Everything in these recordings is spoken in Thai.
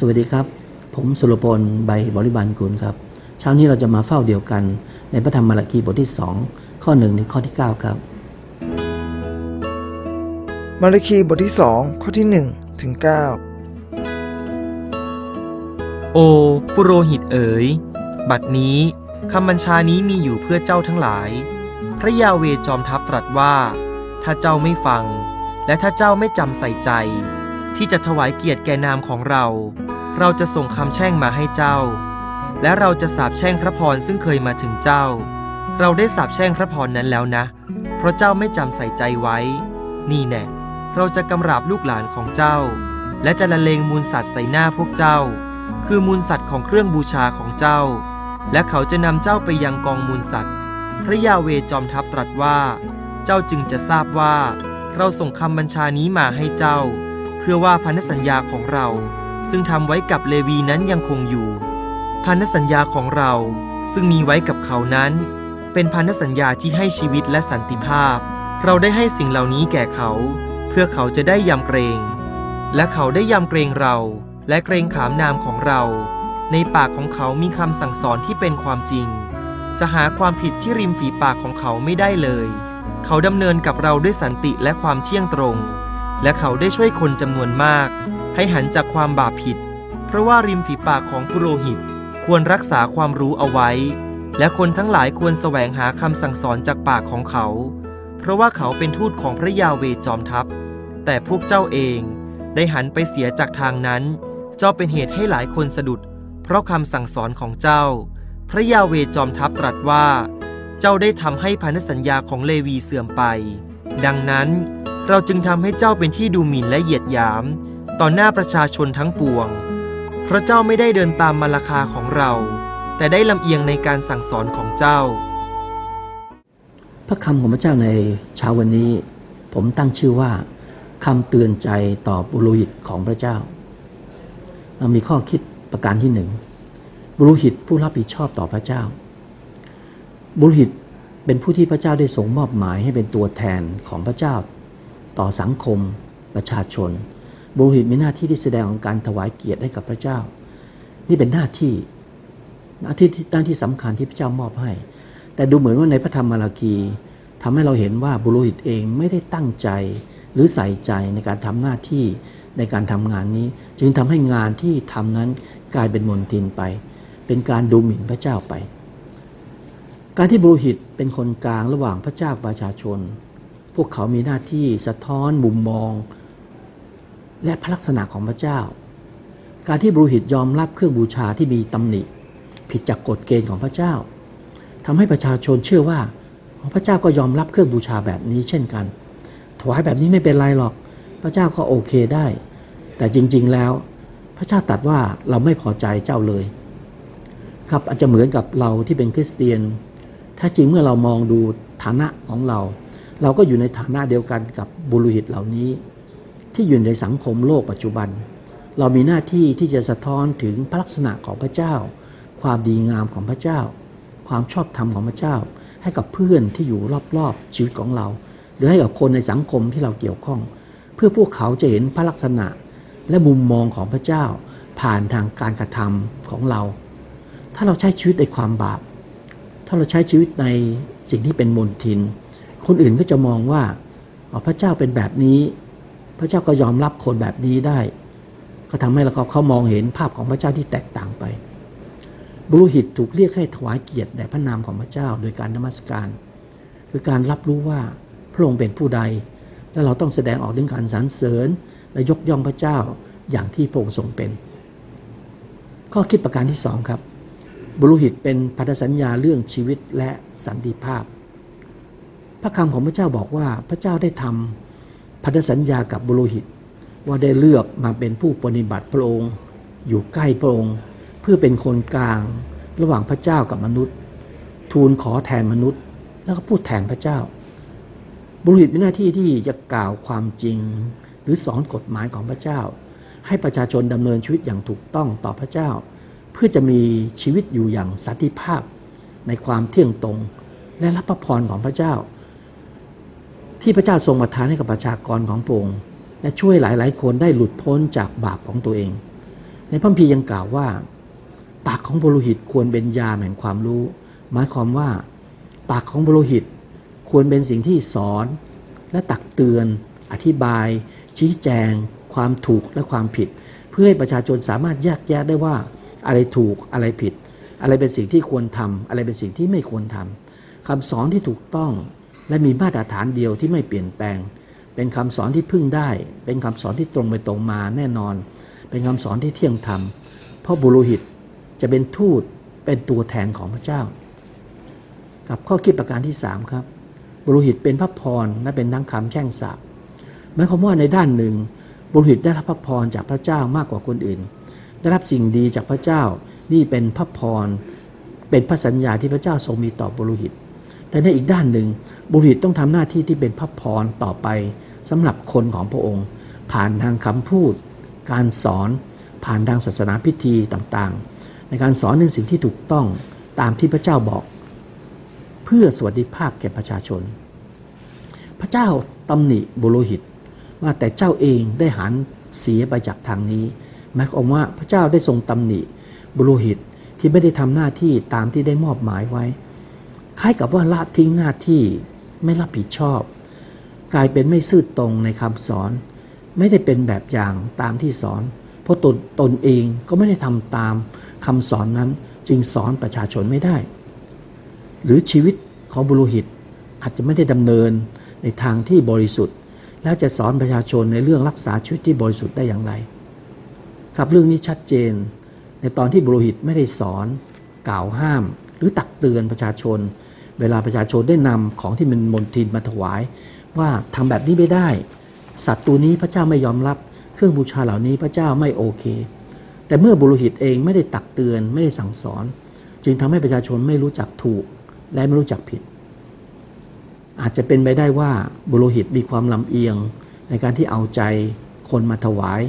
สวัสดีครับ ผมสุรพลใบบริบาลกุลครับ เช้านี้เราจะมาเฝ้าเดียวกัน ในพระธรรมมาราคีบทที่ 2 ข้อ1ถึงข้อที่ 9 ครับ มาราคีบทที่ 2 ข้อที่ 1 ถึง 9 โอ ปุโรหิตเอ๋ย บัดนี้คำบัญชานี้มีอยู่เพื่อเจ้าทั้งหลาย พระยาเวจอมทัพตรัสว่า ถ้าเจ้าไม่ฟัง และถ้าเจ้าไม่จำใส่ใจที่จะถวายเกียรติแก่นามของเรา เราจะส่งคำแช่งมาให้เจ้า และเราจะสาปแช่งพระพรซึ่งเคยมาถึงเจ้า เราได้สาปแช่งพระพรนั้นแล้วนะ เพราะเจ้าไม่จำใส่ใจไว้ นี่แน่เราจะกำราบลูกหลานของเจ้า และจะละเลงมูลสัตว์ใส่หน้าพวกเจ้า คือมูลสัตว์ของเครื่องบูชาของเจ้า และเขาจะนำเจ้าไปยังกองมูลสัตว์ พระยาเวจอมทัพตรัสว่า เจ้าจึงจะทราบว่า เราส่งคำบัญชานี้มาให้เจ้า เพื่อว่าพันธสัญญาของเรา ซึ่งทำไว้กับเลวีนั้นยังคงอยู่ พันธสัญญาของเราซึ่งมีไว้กับเขานั้น เป็นพันธสัญญาที่ให้ชีวิตและสันติภาพ เราได้ให้สิ่งเหล่านี้แก่เขา เพื่อเขาจะได้ยำเกรง และเขาได้ยำเกรงเรา และเกรงขามนามของเรา ในปากของเขามีคำสั่งสอนที่เป็นความจริง จะหาความผิดที่ริมฝีปากของเขาไม่ได้เลย เขาดำเนินกับเราด้วยสันติและความเที่ยงตรง และเขาได้ช่วยคนจำนวนมาก ให้หันจากความบาปผิด เพราะว่าริมฝีปากของปุโรหิต ควรรักษาความรู้เอาไว้ และคนทั้งหลายควรแสวงหาคำสั่งสอนจากปากของเขา เพราะว่าเขาเป็นทูตของพระยาเวจอมทัพ แต่พวกเจ้าเองได้หันไปเสียจากทางนั้น เจ้าเป็นเหตุให้หลายคนสะดุด เพราะคำสั่งสอนของเจ้า พระยาเวจอมทัพตรัสว่า เจ้าได้ทำให้พันธสัญญาของเลวีเสื่อมไป ดังนั้นเราจึงทำให้เจ้าเป็นที่ดูหมิ่นและเหยียดหยาม ต่อหน้าประชาชนทั้งปวง เพราะเจ้าไม่ได้เดินตามมาราคาของเรา แต่ได้ลำเอียงในการสั่งสอนของเจ้า พระคำของพระเจ้าในเช้าวันนี้ ผมตั้งชื่อว่าคำเตือนใจต่อบุรุหิตของพระเจ้า มีข้อคิดประการที่หนึ่งบุรุหิตผู้รับผิดชอบต่อพระเจ้า บุรุหิตเป็นผู้ที่พระเจ้าได้ทรงมอบหมายให้เป็นตัวแทนของพระเจ้า ต่อสังคมประชาชน บุรุหิตมีหน้าที่ที่แสดงของการถวายเกียรติให้กับพระเจ้า นี่เป็นหน้าที่หน้าที่หน้าที่สำคัญที่พระเจ้ามอบให้ แต่ดูเหมือนว่าในพระธรรมมาราคีทำให้เราเห็นว่าบุรุหิตเองไม่ได้ตั้งใจหรือใส่ใจในการทำหน้าที่ในการทำงานนี้ จึงทำให้งานที่ทำนั้นกลายเป็นมนทินไป เป็นการดูหมิ่นพระเจ้าไป การที่บุรุหิตเป็นคนกลางระหว่างพระเจ้าประชาชน พวกเขามีหน้าที่สะท้อนมุมมอง และพระลักษณะของพระเจ้า การที่บุรุหิตยอมรับเครื่องบูชาที่มีตำหนิ ผิดจากกฎเกณฑ์ของพระเจ้าทำให้ประชาชนเชื่อว่าพระเจ้าก็ยอมรับเครื่องบูชาแบบนี้เช่นกัน ถวายแบบนี้ไม่เป็นไรหรอก พระเจ้าก็โอเคได้ แต่จริงๆแล้ว พระเจ้าตัดว่าเราไม่พอใจเจ้าเลย ครับอาจจะเหมือนกับเราที่เป็นคริสเตียน ถ้าจริงเมื่อเรามองดูฐานะของเรา เราก็อยู่ในฐานะเดียวกันกับบุรุหิตเหล่านี้ ที่อยู่ในสังคมโลกปัจจุบัน เรามีหน้าที่ที่จะสะท้อนถึงพระลักษณะของพระเจ้า ความดีงามของพระเจ้า ความชอบธรรมของพระเจ้า ให้กับเพื่อนที่อยู่รอบๆชีวิตของเรา หรือให้กับคนในสังคมที่เราเกี่ยวข้อง เพื่อพวกเขาจะเห็นพระลักษณะและมุมมองของพระเจ้า ผ่านทางการกระทำของเรา ถ้าเราใช้ชีวิตในความบาป ถ้าเราใช้ชีวิตในสิ่งที่เป็นมนทิน คนอื่นก็จะมองว่าพระเจ้าเป็นแบบนี้ พระเจ้าก็ยอมรับคนแบบนี้ได้ ก็ทำให้เราเขามองเห็นภาพของพระเจ้าที่แตกต่างไป บุรุหิตถูกเรียกให้ถวายเกียรติแด่พระนามของพระเจ้าโดยการนมัสการ คือการรับรู้ว่าพระองค์เป็นผู้ใด และเราต้องแสดงออกถึงการสรรเสริญ และยกย่องพระเจ้าอย่างที่พระองค์ทรงเป็น ข้อคิดประการที่สองครับ บุรุหิตเป็นพันธสัญญาเรื่องชีวิตและสันติภาพ พระคำของพระเจ้าบอกว่าพระเจ้าได้ทำ พันธสัญญากับบุรุหิต ว่าได้เลือกมาเป็นผู้ปฏิบัติพระองค์ อยู่ใกล้พระองค์ เพื่อเป็นคนกลาง ระหว่างพระเจ้ากับมนุษย์ ทูลขอแทนมนุษย์ แล้วก็พูดแทนพระเจ้า บุรุหิตมีหน้าที่ที่จะกล่าวความจริง หรือสอนกฎหมายของพระเจ้า ให้ประชาชนดำเนินชีวิตอย่างถูกต้องต่อพระเจ้า เพื่อจะมีชีวิตอยู่อย่างสันติภาพ ในความเที่ยงตรง และรับพระพรของพระเจ้า ที่พระเจ้าทรงประทานให้กับประชากรของพระองค์และช่วยหลายๆ คนได้หลุดพ้นจากบาปของตัวเอง ในพระคัมภีร์ยังกล่าวว่า ปากของบุรุหิตควรเป็นยาแห่งความรู้ หมายความว่า ปากของบุรุหิตควรเป็นสิ่งที่สอน และตักเตือน อธิบาย ชี้แจง ความถูกและความผิด เพื่อให้ประชาชนสามารถแยกแยะได้ว่า อะไรถูกอะไรผิด อะไรเป็นสิ่งที่ควรทำอะไรเป็นสิ่งที่ไม่ควรทำคำสอนที่ถูกต้อง และมีมาตรฐานเดียวที่ไม่เปลี่ยนแปลง เป็นคำสอนที่พึ่งได้ เป็นคำสอนที่ตรงไปตรงมาแน่นอน เป็นคำสอนที่เที่ยงธรรม เพราะบุรุหิตจะเป็นทูตเป็นตัวแทนของพระเจ้า กับข้อคิดประการที่ 3 ครับ บุรุหิตเป็นพระพรและเป็นทั้งคำแช่งสาบหมายความว่าในด้านหนึ่ง บุรุหิตได้รับพระพรจากพระเจ้ามากกว่าคนอื่น ได้รับสิ่งดีจากพระเจ้านี่เป็นพระพรเป็นพระสัญญาที่พระเจ้าทรงมีต่อบุรุหิต แต่ในอีกด้านหนึ่งบุรุหิตต้องทำหน้าที่ที่เป็นพระพรต่อไปสำหรับคนของพระองค์ ผ่านทางคำพูด การสอนผ่านทางศาสนาพิธีต่างๆ ในการสอนในสิ่งที่ถูกต้องตามที่พระเจ้าบอก เพื่อสวัสดิภาพแก่ประชาชน พระเจ้าตำหนิบุโรหิต ว่าแต่เจ้าเองได้หันเสียไปจากทางนี้หมายความว่าพระเจ้าได้ทรงตำหนิบุโรหิตที่ไม่ได้ทำหน้าที่ตามที่ได้มอบหมายไว้ คล้ายกับว่าละทิ้งหน้าที่ไม่รับผิดชอบ กลายเป็นไม่ซื่อตรงในคำสอน ไม่ได้เป็นแบบอย่างตามที่สอน เพราะตนตนเองก็ไม่ได้ทำตามคำสอนนั้นจึงสอนประชาชนไม่ได้ หรือชีวิตของบุรุหิตอาจจะไม่ได้ดำเนินในทางที่บริสุทธิ์ แล้วจะสอนประชาชนในเรื่องรักษาชีวิตที่บริสุทธิ์ได้อย่างไร ครับเรื่องนี้ชัดเจน ในตอนที่บุรุหิตไม่ได้สอน กล่าวห้าม หรือตักเตือนประชาชน เวลาประชาชนได้นำของที่เป็นมนทินมาถวาย ว่าทำแบบนี้ไม่ได้ สัตว์ตัวนี้พระเจ้าไม่ยอมรับ เครื่องบูชาเหล่านี้พระเจ้าไม่โอเค แต่เมื่อบุรุหิตเองไม่ได้ตักเตือนไม่ได้สั่งสอน จึงทำให้ประชาชนไม่รู้จักถูกและไม่รู้จักผิด อาจจะเป็นไปได้ว่าบุโรหิตมีความลำเอียง ในการที่เอาใจคนมาถวาย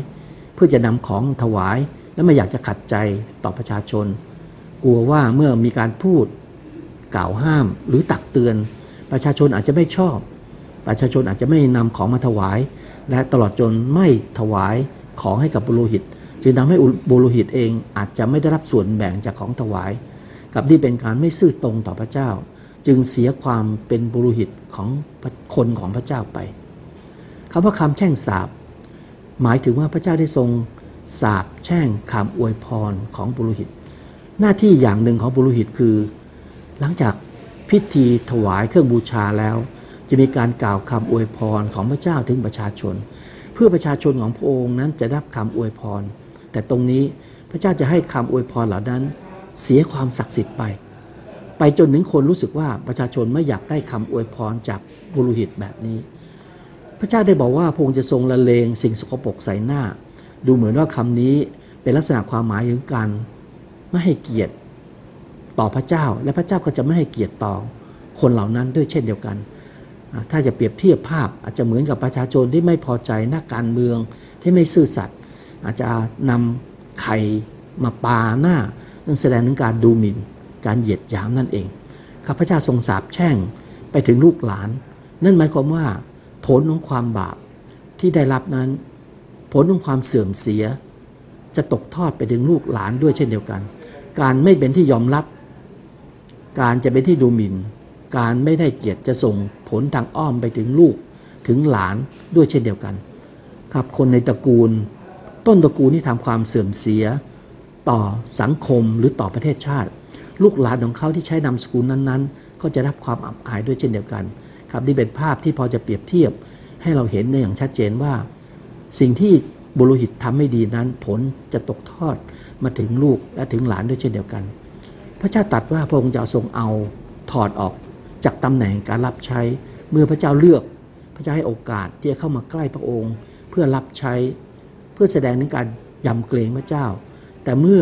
เพื่อจะนำของถวาย และไม่อยากจะขัดใจต่อประชาชน กลัวว่าเมื่อมีการพูด กล่าวห้ามหรือตักเตือน ประชาชนอาจจะไม่ชอบ ประชาชนอาจจะไม่นำของมาถวาย และตลอดจนไม่ถวายของให้กับบุโรหิต จึงทำให้บุโรหิตเองอาจจะไม่ได้รับส่วนแบ่งจากของถวาย กับที่เป็นการไม่ซื่อตรงต่อพระเจ้า จึงเสียความเป็นบุรุหิตของคนของพระเจ้าไปคำว่าคำแช่งสาบหมายถึงว่าพระเจ้าได้ทรงสาบแช่งคำอวยพรของบุรุหิต หน้าที่อย่างหนึ่งของบุรุหิตคือ หลังจากพิธีถวายเครื่องบูชาแล้ว จะมีการกล่าวคำอวยพรของพระเจ้าถึงประชาชน เพื่อประชาชนของพระองค์นั้นจะรับคำอวยพร แต่ตรงนี้พระเจ้าจะให้คำอวยพรเหล่านั้น เสียความศักดิ์สิทธิ์ไป ไปจนถึงคนรู้สึกว่าประชาชนไม่อยากได้คำอวยพรจากบุรุหิตแบบนี้ พระเจ้าได้บอกว่าพระองค์จะทรงละเลงสิ่งสกปรกใส่หน้า ดูเหมือนว่าคำนี้เป็นลักษณะความหมายถึงการไม่ให้เกียรติ ต่อพระเจ้า และพระเจ้าก็จะไม่ให้เกียรติต่อคนเหล่านั้นด้วยเช่นเดียวกัน ถ้าจะเปรียบเทียบภาพอาจจะเหมือนกับประชาชนที่ไม่พอใจนักการเมืองที่ไม่ซื่อสัตย์อาจจะนำไข่มาปาหน้านั่นแสดงถึงการดูหมิ่น การเหยียดหยามนั่นเองข้าพเจ้าทรงสาบแช่งไปถึงลูกหลาน นั่นหมายความว่า ผลของความบาปที่ได้รับนั้น ผลของความเสื่อมเสีย จะตกทอดไปถึงลูกหลานด้วยเช่นเดียวกัน การไม่เป็นที่ยอมรับ การจะเป็นที่ดูหมิ่น การไม่ได้เกียรติจะส่งผลทางอ้อมไปถึงลูกถึงหลานด้วยเช่นเดียวกัน ครับคนในตระกูล ต้นตระกูลที่ทำความเสื่อมเสีย ต่อสังคมหรือต่อประเทศชาติ ลูกหลานของเขาที่ใช้นามสกุลนั้นๆ ก็จะรับความอับอายด้วยเช่นเดียวกัน ครับนี่เป็นภาพที่พอจะเปรียบเทียบให้เราเห็นในอย่างชัดเจนว่า สิ่งที่บุรุหิตทำไม่ดีนั้น ผลจะตกทอดมาถึงลูกและถึงหลานด้วยเช่นเดียวกัน พระเจ้าตรัสว่าพระองค์จะทรงเอาถอดออกจากตำแหน่งการรับใช้เมื่อพระเจ้าเลือก พระเจ้าให้โอกาสที่จะเข้ามาใกล้พระองค์ เพื่อรับใช้เพื่อแสดงถึงการยำเกรงพระเจ้า แต่เมื่อ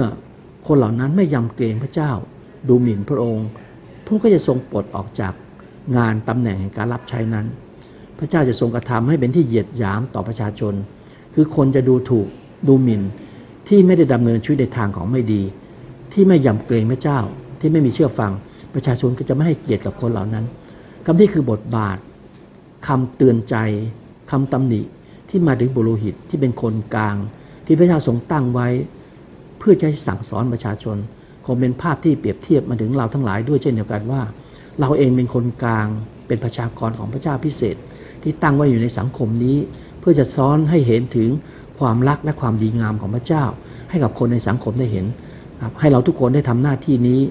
คนเหล่านั้นไม่ยำเกรงพระเจ้า ดูหมิ่นพระองค์ พระองค์ก็จะทรงปลดออกจากงานตำแหน่งแห่งการรับใช้นั้น พระเจ้าจะทรงกระทำให้เป็นที่เหยียดหยามต่อประชาชน คือคนจะดูถูกดูหมิ่นที่ไม่ได้ดำเนินชีวิตในทางของไม่ดี ที่ไม่ยำเกรงพระเจ้า ที่ไม่มีเชื่อฟัง ประชาชนก็จะไม่ให้เกียรติกับคนเหล่านั้นคำที่คือบทบาทคำเตือนใจคำตำหนิที่มาถึงบุโรหิตที่เป็นคนกลาง ที่พระเจ้าทรงตั้งไว้ เพื่อจะให้สั่งสอนประชาชน คงเป็นภาพที่เปรียบเทียบมาถึงเราทั้งหลายด้วยเช่นเดียวกันว่า เราเองเป็นคนกลาง เป็นประชากรของพระเจ้าพิเศษ ที่ตั้งไว้อยู่ในสังคมนี้ เพื่อจะซ้อนให้เห็นถึงความรักและความดีงามของพระเจ้า ให้กับคนในสังคมได้เห็น ให้เราทุกคนได้ทำหน้าที่นี้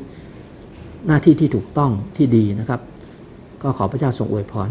หน้าที่ที่ถูกต้องที่ดีนะครับ ก็ขอพระเจ้าทรงอวยพร